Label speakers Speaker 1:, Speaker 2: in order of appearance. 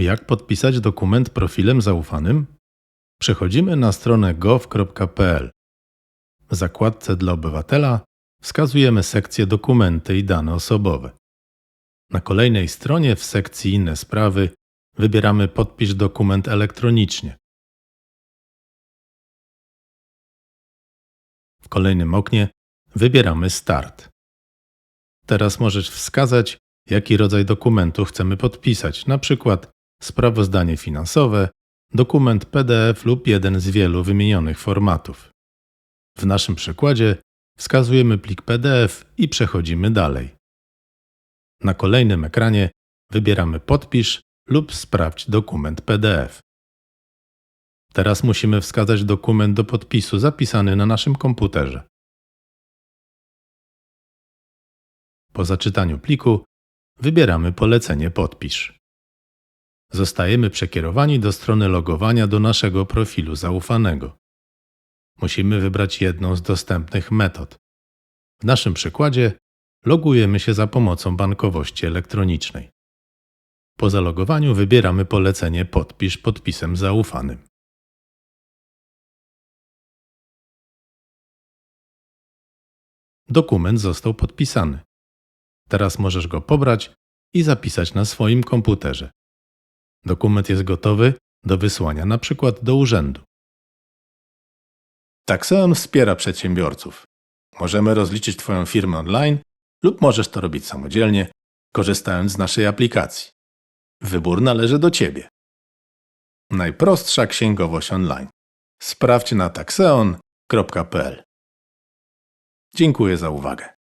Speaker 1: Jak podpisać dokument profilem zaufanym? Przechodzimy na stronę gov.pl. W zakładce dla obywatela wskazujemy sekcję Dokumenty i dane osobowe. Na kolejnej stronie w sekcji Inne sprawy wybieramy Podpisz dokument elektronicznie. W kolejnym oknie wybieramy Start. Teraz możesz wskazać, jaki rodzaj dokumentu chcemy podpisać, na przykład sprawozdanie finansowe, dokument PDF lub jeden z wielu wymienionych formatów. W naszym przykładzie wskazujemy plik PDF i przechodzimy dalej. Na kolejnym ekranie wybieramy Podpisz lub Sprawdź dokument PDF. Teraz musimy wskazać dokument do podpisu zapisany na naszym komputerze. Po zaczytaniu pliku wybieramy polecenie Podpisz. Zostajemy przekierowani do strony logowania do naszego profilu zaufanego. Musimy wybrać jedną z dostępnych metod. W naszym przykładzie logujemy się za pomocą bankowości elektronicznej. Po zalogowaniu wybieramy polecenie Podpisz podpisem zaufanym. Dokument został podpisany. Teraz możesz go pobrać i zapisać na swoim komputerze. Dokument jest gotowy do wysłania przykład do urzędu. Taxeon wspiera przedsiębiorców. Możemy rozliczyć Twoją firmę online lub możesz to robić samodzielnie, korzystając z naszej aplikacji. Wybór należy do Ciebie. Najprostsza księgowość online. Sprawdź na taxeon.pl. Dziękuję za uwagę.